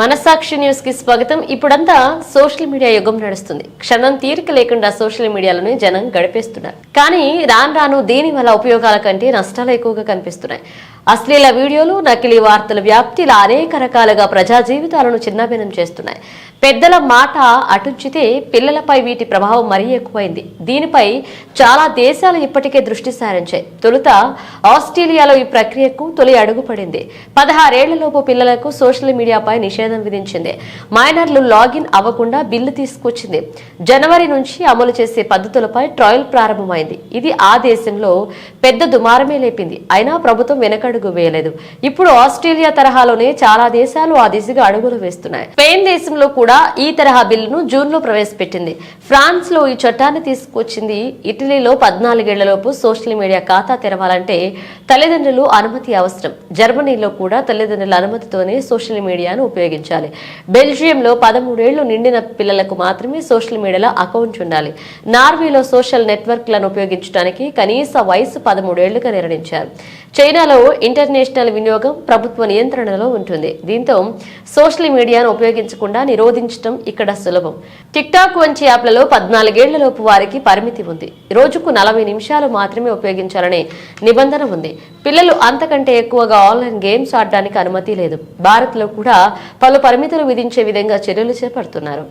మనసాక్షి న్యూస్కి స్వాగతం. ఇప్పుడంతా సోషల్ మీడియా యుగం నడుస్తుంది. క్షణం తీరిక లేకుండా సోషల్ మీడియాలోనే జనం గడిపేస్తున్నారు. కానీ రాను రాను దీని వల్ల ఉపయోగాల కంటే నష్టాలు ఎక్కువగా కనిపిస్తున్నాయి? అశ్లీల వీడియోలు నకిలీ వార్తల వ్యాప్తి ఇలా అనేక రకాలుగా ప్రజా జీవితాలను చిన్నాభిన్నం చేస్తున్నాయి. పెద్దల మాట అటుంచితే పిల్లలపై వీటి ప్రభావం మరీ ఎక్కువైంది. దీనిపై చాలా దేశాలు ఇప్పటికే దృష్టి సారించాయి. తొలుత ఆస్ట్రేలియాలో ఈ ప్రక్రియకు తొలి అడుగు పడింది. పదహారేళ్ళలోపు పిల్లలకు సోషల్ మీడియాపై నిషేధం విధించింది. మైనర్లు లాగిన్ అవ్వకుండా బిల్లు తీసుకొచ్చింది. జనవరి నుంచి అమలు చేసే పద్ధతులపై ట్రయల్ ప్రారంభమైంది. ఇది ఆ దేశంలో పెద్ద దుమారమే లేపింది. అయినా ప్రభుత్వం వెనకడుగు వేయలేదు. ఇప్పుడు ఆస్ట్రేలియా తరహాలోనే చాలా దేశాలు ఆ దిశగా అడుగులు వేస్తున్నాయి. స్పెయిన్ దేశంలో కూడా ఈ తరహా బిల్లును జూన్లో ప్రవేశపెట్టింది. ఫ్రాన్స్లో ఈ చట్టాన్ని తీసుకొచ్చింది ఇటలీలో పద్నాలుగేళ్ళలోపు సోషల్ మీడియా ఖాతా తెరవాలంటే తల్లిదండ్రులు అనుమతి అవసరం. జర్మనీలో కూడా తల్లిదండ్రుల అనుమతితోనే సోషల్ మీడియాను ఉపయోగించాలి. బెల్జియంలో పదమూడేళ్ళు నిండిన పిల్లలకు మాత్రమే సోషల్ మీడియాలో అకౌంట్ ఉండాలి. నార్వేలో సోషల్ నెట్వర్క్లను ఉపయోగించడానికి కనీస వయసు పదమూడేళ్ళుగా నిర్ణయించారు. చైనాలో ఇంటర్నేషనల్ వినియోగం ప్రభుత్వ నియంత్రణలో ఉంటుంది. దీంతో సోషల్ మీడియాను ఉపయోగించకుండా నిరోధించడం ఇక్కడ సులభం. టిక్టాక్ వంటి యాప్లలో పద్నాలుగేళ్ళలోపు వారికి పరిమితి ఉంది. రోజుకు నలభై నిమిషాలు మాత్రమే ఉపయోగించాలనే నిబంధన ఉంది. పిల్లలు అంతకంటే ఎక్కువగా ఆన్లైన్ గేమ్స్ ఆడడానికి అనుమతి లేదు. భారత్లో కూడా పలు పరిమితులు విధించే విధంగా చర్యలు చేపడుతున్నారు.